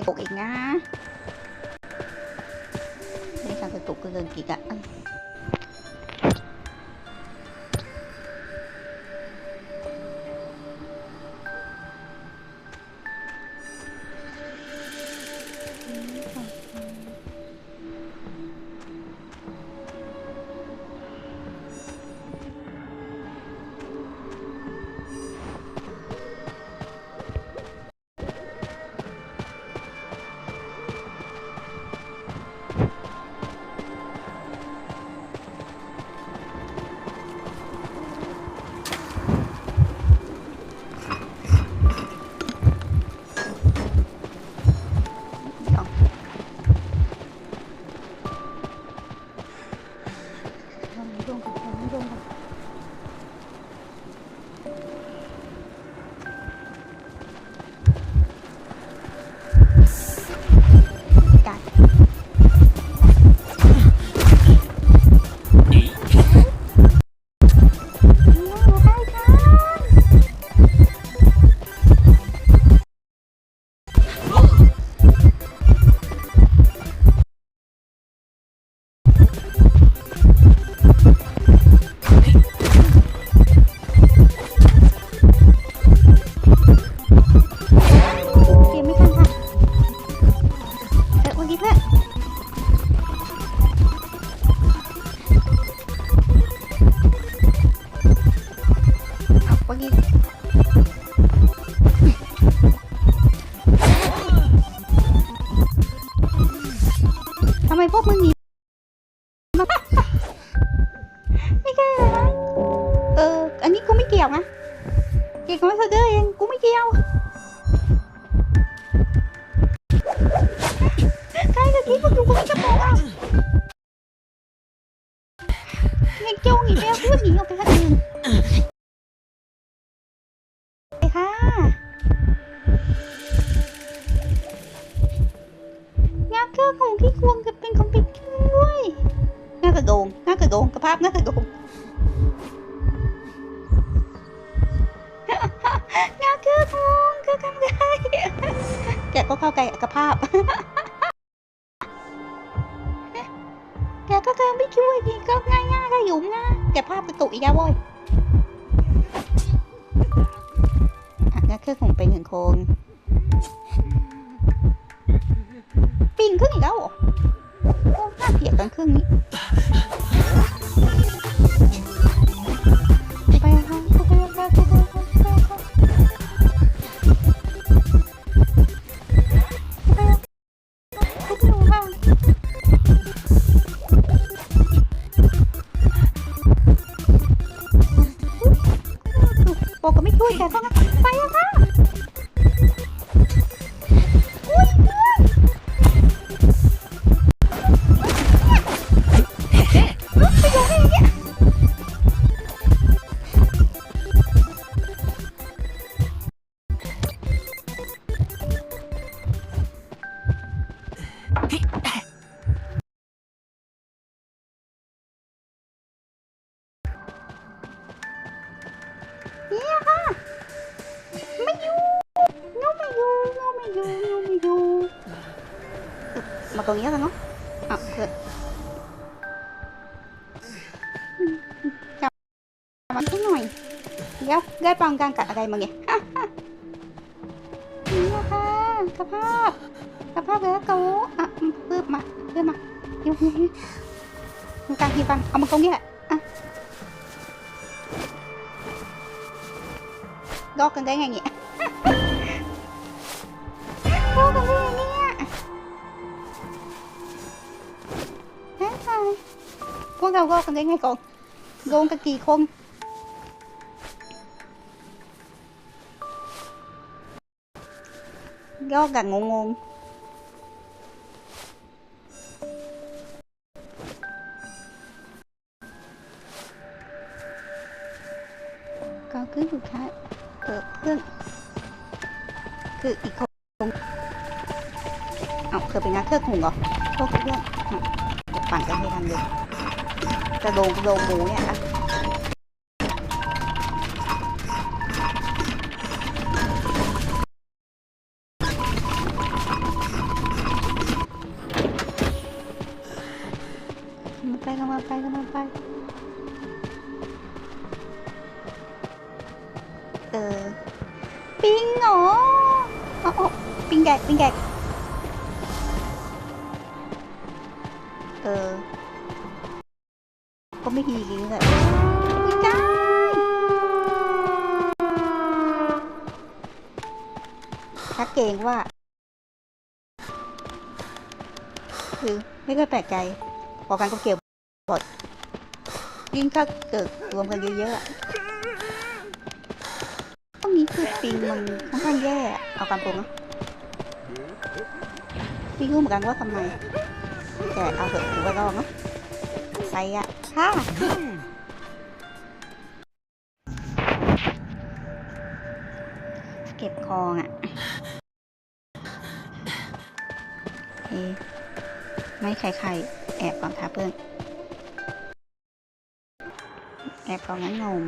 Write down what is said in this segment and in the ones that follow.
พี่กะไม่ตกอีกนะนี่ ไม่เกี่ยวนะเออ อันนี้กูไม่เกี่ยวนะ เกี่ยวกับมาสเตอร์เองกูไม่เกี่ยวใครจะคิดว่ากูไม่จะบอกอะยังจ้องอีกแล้วพูดหนีออกไปข้างอื่นไปค่ะงาเครื่องของพี่ควงจะเป็นของพี่ด้วย งากระโดงงากระโดงกระภาพงากระโดงงาเครื่องของก็ทำได้แกก็เข้าใกลกระภาพ แกก็เธอไม่ช่วยดีก็ง่ายง่ายก็หยุ่มนะแกภาพกระตุกอีกแล้วเว้ยอะงั้นคือคงเป็นหนึ่งคนปีนขึ้นอีกแล้ว เพียกันครึ่งนี้ น้องไม่อยู่น้องไม่อยู่มาตรงนี้แล้วกันเนาะอะเกิดจับมันสักหน่อยเดี๋ยวได้ป พวกเราก็กันได้ไงก่อนโดนกันกี่คนย่อกันงงๆก็คือสุดท้ายเกิดขึ้นคืออีกคนเอาเธอเป็นนักเครื่องถุงเหรอโทษเพื่อน ปั่นกันให้ทันเลยกะโดงกระโดงหมูเนี่ยนะไปกันมาไปกันมาไปเออ ปิงเหรออ๋อปิงแกกปิงแกก ออก็ไม่ดีจริงเลยไม่ได้ชักเกงว่า คือไม่ค่อยแปลกใจพอกันก็เกี่ยวบทยิ่งถ้าเกิดรวมกันเยอะๆอะตรงนี้คือปิงมันค่อนข้างแย่อะเอาการตรงนะไม่รู้เหมือนกันว่าทำไม แต่เอาเถอะถือว่าลองเนาะไปอะค่ะเก็บคองอะเอ๊ไม่ใครใครๆแอบก่อนค่ะเพื่อนแอบก่อนงั้นงม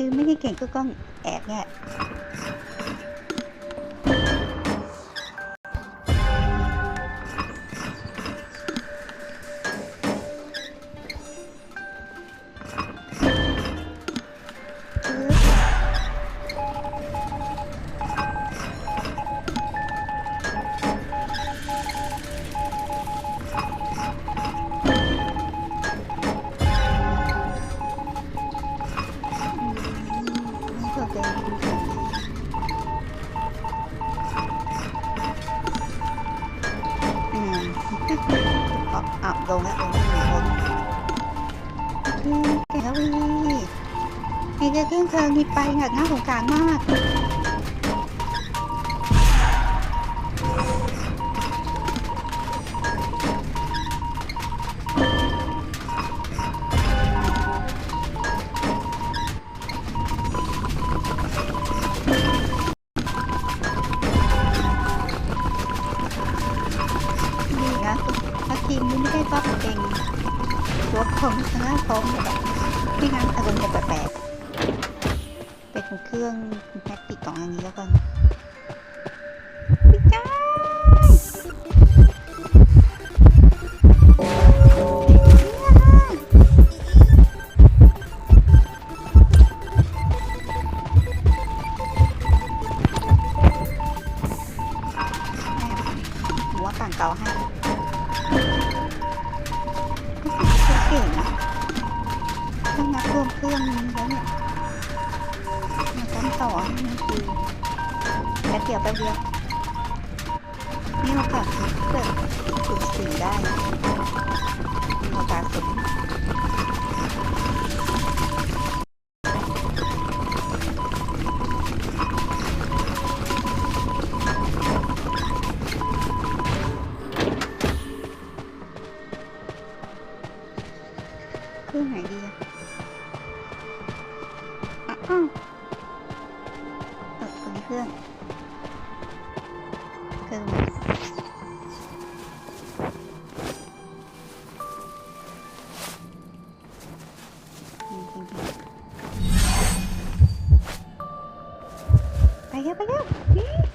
คือไม่ได้เก่งก็ต้องแอบเนี่ย ไอเครื่องเพลิงมีไปหนักหน้าสงกรารมากนี่นะถ้าทีมนี้ไม่ได้ต้องเองตัวของชนะพร้อมแบบ ต่อให้มันคือแป๊บเดียวแป๊บเดียวนี่โอกาสเกิดสูญสีได้มีโอกาสสูญเครื่องไหนดีอะ Pegang, pegang.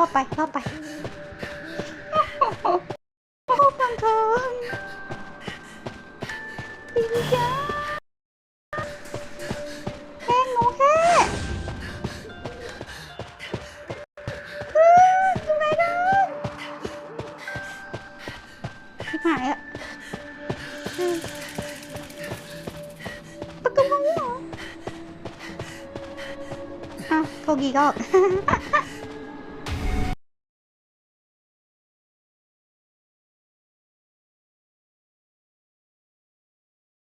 รอไปรอไปโอ้โหโอ้บังเทิงพี่จ้าแห้งหนูแค่อยู่ไหนะหายอะอืมปะตูมันเหรออ้าวโทรกี่รอบ